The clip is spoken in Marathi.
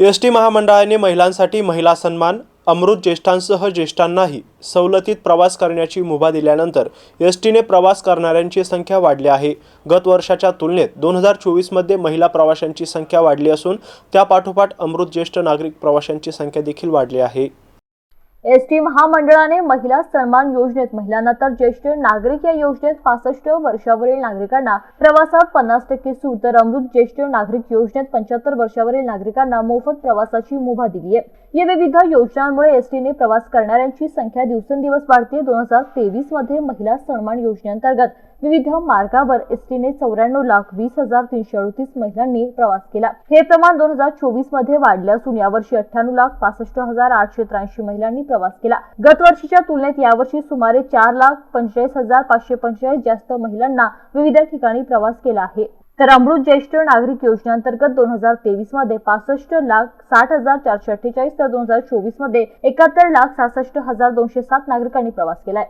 एस टी महामंडळाने महिलांसाठी महिला सन्मान अमृत ज्येष्ठांसह ज्येष्ठांनाही सवलतीत प्रवास करण्याची मुभा दिल्यानंतर एस टीने प्रवास करणाऱ्यांची संख्या वाढली आहे. गत वर्षाच्या तुलनेत दोन हजार चोवीसमध्ये महिला प्रवाशांची संख्या वाढली असून त्यापाठोपाठ अमृत ज्येष्ठ नागरिक प्रवाशांची संख्या देखील वाढली आहे. एस टी महामंडळाने महिला सन्मान योजनेत महिलांना तर ज्येष्ठ नागरिक या योजनेत पासष्ट वर्षावरील नागरिकांना प्रवासात पन्नास टक्के सूट तर अमृत ज्येष्ठ नागरिक योजनेत पंच्याहत्तर वर्षावरील नागरिकांना मोफत प्रवासाची मुभा दिली आहे. या विविध योजनांमुळे एस टीने प्रवास करणाऱ्यांची संख्या दिवसेंदिवस वाढते. दोन हजार तेवीसमध्ये महिला सन्मान योजनेअंतर्गत विविध मार्गावर एस टीने चौऱ्याण्णव लाख वीस हजार तीनशे अडतीस महिलांनी प्रवास केला. हे प्रमाण दोन हजार चोवीसमध्ये वाढले असून यावर्षी अठ्ठ्याण्णव लाख पासष्ट हजार आठशे त्र्याऐंशी महिलांनी प्रवास केला. गतवर्षीच्या तुलनेत यावर्षी सुमारे चार लाख पंचेचाळीस हजार पाचशे पंचेचाळीस जास्त महिलांना विविध ठिकाणी प्रवास केला आहे. तर अमृत ज्येष्ठ नागरिक योजनेअंतर्गत दोन हजार तेवीसमध्ये पासष्ट लाख साठ हजार चारशे अठ्ठेचाळीस तर दोन हजार चोवीसमध्ये एकाहत्तर लाख सहासष्ट हजार दोनशे सात नागरिकांनी प्रवास केलाय.